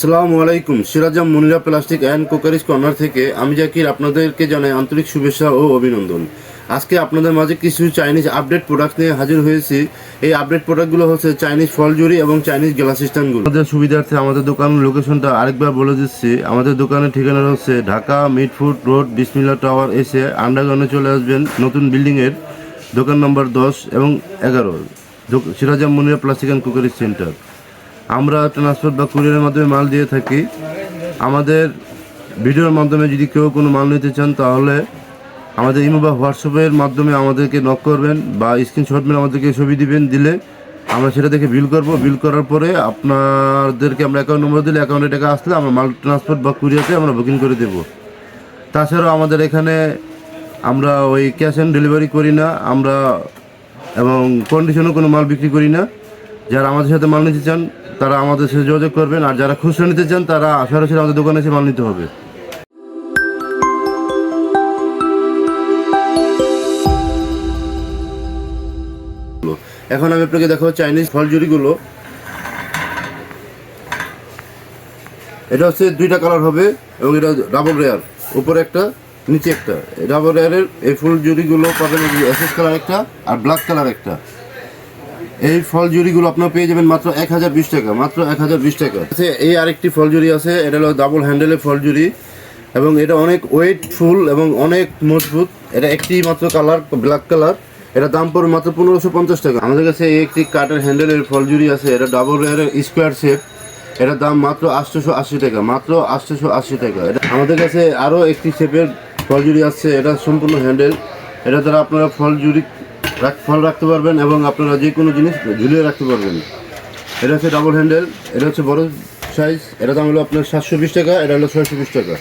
আসসালামু আলাইকুম। Sirajum Munira plastic and crockeries corner থেকে আমি জাকির, আপনাদেরকে জানাই আন্তরিক শুভেচ্ছা ও অভিনন্দন। আজকে আপনাদের মাঝে কিছু চাইনিজ আপডেট প্রোডাক্ট নিয়ে হাজির হয়েছি। এই আপডেট প্রোডাক্টগুলো হচ্ছে চাইনিজ ফলজুরি এবং চাইনিজ গ্লাস স্ট্যান্ডগুলো। আমাদের সুবিধার্থে আমাদের দোকানের লোকেশনটা আরেকবার বলে দিচ্ছি। আমাদের দোকানের ঠিকানা হচ্ছে Dhaka Mitford road Bismillah tower এসে আন্ডারগ্রাউন্ডে চলে আসবেন নতুন বিল্ডিংয়ের দোকান নম্বর দশ এবং এগারো। Sirajum Munira plastic and crockeries centre. আমরা ট্রান্সপোর্ট বা কুরিয়ারের মাধ্যমে মাল দিয়ে থাকি। আমাদের ভিডিওর মাধ্যমে যদি কেউ কোনো মাল নিতে চান, তাহলে আমাদের ইমো বা হোয়াটসঅ্যাপের মাধ্যমে আমাদেরকে নক করবেন বা স্ক্রিনশট মেরে আমাদেরকে ছবি দিবেন, দিলে আমরা সেটা দেখে বিল করব। বিল করার পরে আপনাদেরকে আমরা অ্যাকাউন্ট নম্বর দিলে অ্যাকাউন্টে টাকা আসলে আমরা মাল ট্রান্সপোর্ট বা কুরিয়াতে আমরা বুকিং করে দেব। তাছাড়াও আমাদের এখানে আমরা ওই ক্যাশ অন ডেলিভারি করি না। আমরা এবং কন্ডিশনও কোনো মাল বিক্রি করি না। যারা আমাদের সাথে মাল নিতে চান, তারা আমাদের সাথে যোগাযোগ করবেন। আর যারা খুচরো নিতে চান, তারা সরাসরি আমাদের দোকানে এসে মাল নিতে হবে। এখন আমি আপনাকে দেখাবো চাইনিজ ফলজুরিগুলো এটা হচ্ছে দুইটা কালার হবে এবং এটা ডাবল রেয়ার উপরে একটা, নিচে একটা। ডাবল রেয়ারের এই ফুল জুড়িগুলো পাবেন কালার একটা আর ব্ল্যাক কালার একটা। এই ফল জুড়িগুলো আপনারা পেয়ে যাবেন মাত্র এক হাজার বিশ টাকা, মাত্র এক হাজার বিশ টাকা। আছে এই আরেকটি ফল আছে, এটা হলো ডাবল হ্যান্ডেলের ফল এবং এটা অনেক ওয়েট ফুল এবং অনেক মজবুত। এটা একটি মাত্র কালার ব্ল্যাক কালার এটা দাম পড়বে মাত্র পনেরোশো পঞ্চাশ টাকা। আমাদের কাছে এই একটি কাঠের হ্যান্ডেলের ফল আছে, এটা ডাবল রেয়ারের স্কোয়ার শেপ এটার দাম মাত্র আটশোশো আশি টাকা, মাত্র আটশোশো আশি টাকা। এটা আমাদের কাছে আরও একটি শেপের ফল জুড়ি আছে, এটা সম্পূর্ণ হ্যান্ডেল এটা দ্বারা আপনারা ফল জুড়ি রাখ- ফল রাখতে পারবেন এবং আপনারা যে কোনো জিনিস ঝুলিয়ে রাখতে পারবেন। এটা হচ্ছে ডাবল হ্যান্ডেল এটা হচ্ছে বড় সাইজ এটা দাম হলো আপনার সাতশো বিশ টাকা, এটা হলো ছয়শো বিশ টাকা।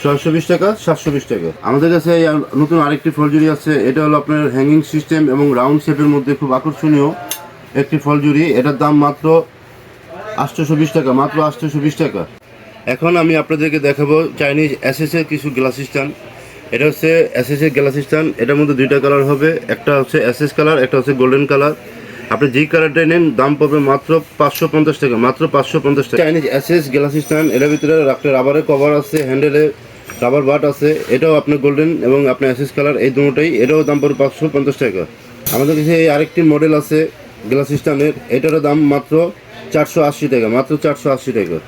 ছয়শো বিশ টাকা, সাতশো বিশ টাকা। আমাদের কাছে এই নতুন আরেকটি ফল ফলজুরি আছে, এটা হলো আপনার হ্যাঙ্গিং সিস্টেম এবং রাউন্ড শেপের মধ্যে খুব আকর্ষণীয় একটি ফল ফলজুরি এটার দাম মাত্র আটশোশো বিশ টাকা, মাত্র আটশোশো বিশ টাকা। এখন আমি আপনাদেরকে দেখাবো চাইনিজ এসএসের কিছু গ্লাস স্ট্যান্ড এটা হচ্ছে এসএসের গ্লাস স্ট্যান্ড এটার মধ্যে দুইটা কালার হবে, একটা হচ্ছে এসএস কালার একটা হচ্ছে গোল্ডেন কালার আপনি যেই কালারটাই নেন, দাম পাবে মাত্র পাঁচশো পঞ্চাশ টাকা, মাত্র পাঁচশো পঞ্চাশ টাকা। চাইনিজ এসএস গ্লাস স্ট্যান্ড এটার ভিতরে আপনার রাবারের কভার আছে হ্যান্ডেলে রাবার বাট আছে, এটাও আপনার গোল্ডেন এবং আপনার এসএস কালার এই দুটোটাই এটাও দাম পড়বে পাঁচশো পঞ্চাশ টাকা। আমাদের কাছে এই আরেকটি মডেল আছে গ্লাস স্ট্যান্ডের এটারও দাম মাত্র চারশো আশি টাকা, মাত্র চারশো আশি টাকা।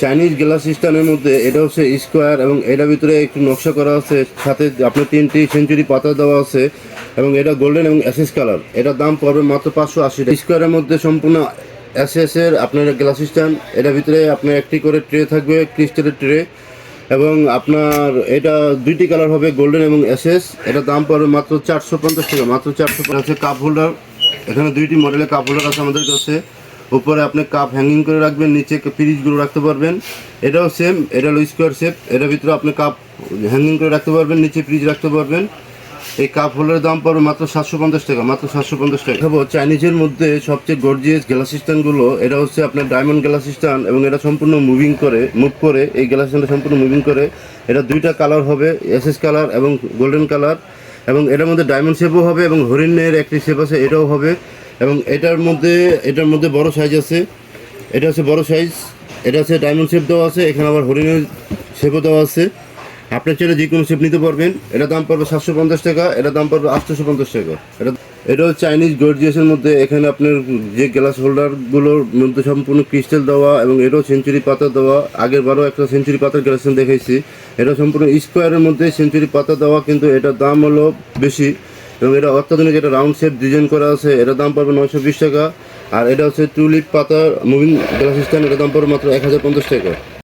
চাইনিজ গ্লাস স্ট্যান্ডের মধ্যে এটা হচ্ছে স্কোয়ার এবং এটার ভিতরে একটু নকশা করা আছে, সাথে আপনার তিনটি সেঞ্চুরি পাতা দেওয়া আছে এবং এটা গোল্ডেন এবং অ্যাসেস কালার এটার দাম পড়বে মাত্র পাঁচশো আশি স্কোয়ারের মধ্যে সম্পূর্ণ এর আপনার গ্লাস স্ট্যান্ড এটার ভিতরে আপনার একটি করে ট্রে থাকবে ক্রিস্টালের ট্রে এবং আপনার এটা দুইটি কালার হবে গোল্ডেন এবং এসএস এটার দাম পড়বে মাত্র চারশো পঞ্চাশ টাকা। মাত্র চারশো হচ্ছে কাপ হোল্ডার এখানে দুইটি মডেলের কাপ হোল্ডার আছে আমাদের কাছে। উপরে আপনি কাপ হ্যাঙ্গিং করে রাখবেন, নিচে ফ্রিজগুলো রাখতে পারবেন। এটাও সেম এটা হলো স্কোয়ার শেপ এটার ভিতরে আপনি কাপ হ্যাঙ্গিং করে রাখতে পারবেন, নিচে ফ্রিজ রাখতে পারবেন। এই কাপ হোল্ডারের দাম পড়বে মাত্র সাতশো পঞ্চাশ টাকা, মাত্র সাতশো পঞ্চাশ টাকা। দেখাবো চাইনিজের মধ্যে সবচেয়ে গর্জিয়াস গ্লাস স্ট্যান্ডগুলো এটা হচ্ছে আপনার ডায়মন্ড গ্লাস স্ট্যান্ড এবং এটা সম্পূর্ণ মুভিং করে মুভ করে, এই গ্লাস স্ট্যান্ডটা সম্পূর্ণ মুভিং করে। এটা দুইটা কালার হবে এসএস কালার এবং গোল্ডেন কালার এবং এটার মধ্যে ডায়মন্ড শেপও হবে এবং হরিণের একটি শেপ আছে, এটাও হবে। এবং এটার মধ্যে এটার মধ্যে বড় সাইজ আছে। এটা হচ্ছে বড় সাইজ এটা হচ্ছে ডায়মন্ড শেপ দেওয়া আছে, এখানে আবার হরিণের শেপও দেওয়া আছে। আপনার চাইলে যে কোনো শেপ নিতে পারবেন। এটা দাম পড়বে সাতশো পঞ্চাশ টাকা, এটা দাম পড়বে আটশোশো পঞ্চাশ টাকা। এটা এটা হচ্ছে চাইনিজ গর্জিয়াসের মধ্যে এখানে আপনার যে গ্লাস হোল্ডারগুলোর মধ্যে সম্পূর্ণ ক্রিস্টাল দেওয়া এবং এটাও সেঞ্চুরি পাতা দেওয়া। আগের বারও একটা সেঞ্চুরি পাতার গ্লাস দেখাইছি। এটা সম্পূর্ণ স্কোয়ারের মধ্যে সেঞ্চুরি পাতা দেওয়া, কিন্তু এটার দাম হলো বেশি। এবং এটা অত্যাধুনিক, এটা রাউন্ড শেপ ডিজাইন করা আছে এটার দাম পড়বে নয়শো বিশ টাকা। আর এটা হচ্ছে টুলিপ পাতার মুভিং গ্লাস স্ট্যান্ড এটার দাম পড়বে মাত্র এক হাজার পঞ্চাশ টাকা।